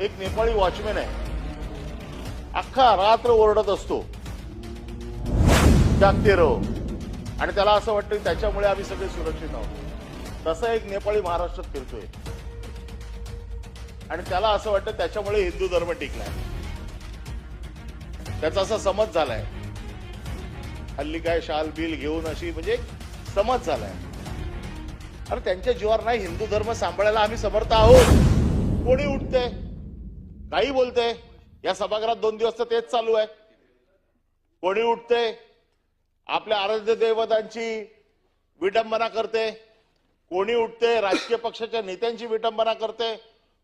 एक नेपाळी वॉचमॅन आहे. अख्खा रात्र ओरडत असतो. जागते रहो. आणि त्याला असं वाटतं की त्याच्यामुळे आम्ही सगळे सुरक्षित आहोत. तसा एक नेपाळी महाराष्ट्रात फिरतोय. आणि त्याला असं वाटतं त्याच्यामुळे हिंदू धर्म टिकलाय. त्याचा असा समज झालाय. हल्ली काय शाल बिल घेऊन अशी म्हणजे समज झालाय. अरे त्यांच्या जीवावर नाही हिंदू धर्म सांभाळायला आम्ही समर्थ आहोत. कोणी उठतंय? काही बोलते या सभागृहात दोन दिवस तर तेच चालू आहे. कोणी उठते आपल्या आराध्य दैवतांची विटंबना करते. कोणी उठते राजकीय पक्षाच्या नेत्यांची विटंबना करते.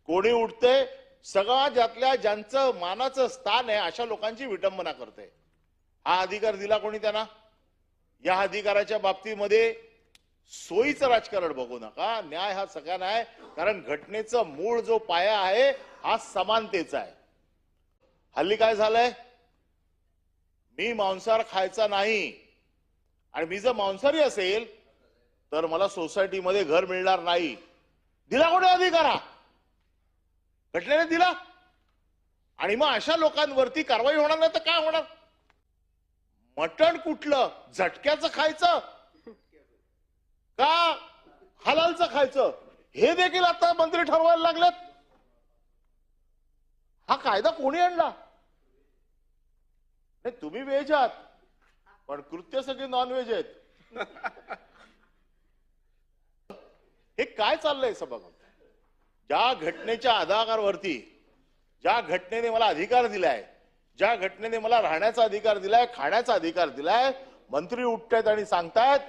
कोणी उठते सगळ्या ज्यातल्या ज्यांचं मानाचं स्थान आहे अशा लोकांची विटंबना करते. हा अधिकार दिला कोणी त्यांना? या अधिकाराच्या बाबतीमध्ये सोयीचं राजकारण बघू नका. न्याय हा सगळ्यांना आहे कारण घटनेचा मूळ जो पाया आहे हा समानतेचा आहे. हल्ली काय झालंय? मी मांसाहार खायचा नाही आणि मी जर मांसाहारी असेल तर मला सोसायटीमध्ये घर मिळणार नाही. दिला कोणी अधिकार? हा घटनेने दिला. आणि मग अशा लोकांवरती कारवाई होणार नाही तर काय होणार? मटण कुठलं? झटक्याचं खायचं? का? हलालचं खायचं. हे देखील आता मंत्री ठरवायला लागलेत. हा कायदा कोणी आणला? नाही तुम्ही व्हेज आहात पण कृत्य सगळे नॉनव्हेज आहेत. हे काय चाललंय सभागृहात ज्या घटनेच्या आधारावरती ज्या घटनेने मला अधिकार दिलाय ज्या घटनेने मला राहण्याचा अधिकार दिलाय खाण्याचा अधिकार दिलाय मंत्री उठतायत आणि सांगतायत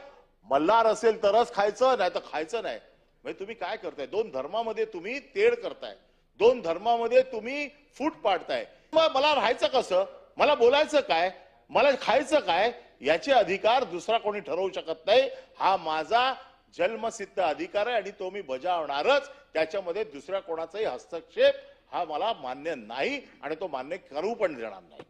मल्हार असेल तरच खायचं नाही तर खायचं नाही. म्हणजे तुम्ही काय करताय? दोन धर्मामध्ये तुम्ही तेढ करताय. दोन धर्मामध्ये तुम्ही फूट पाडताय. मग मला राहायचं कसं? मला बोलायचं काय? मला खायचं काय? याचे अधिकार दुसरा कोणी ठरवू शकत नाही. हा माझा जन्मसिद्ध अधिकार आहे आणि तो मी बजावणारच. त्याच्यामध्ये दुसऱ्या कोणाचाही हस्तक्षेप हा मला मान्य नाही आणि तो मान्य करू पण देणार नाही.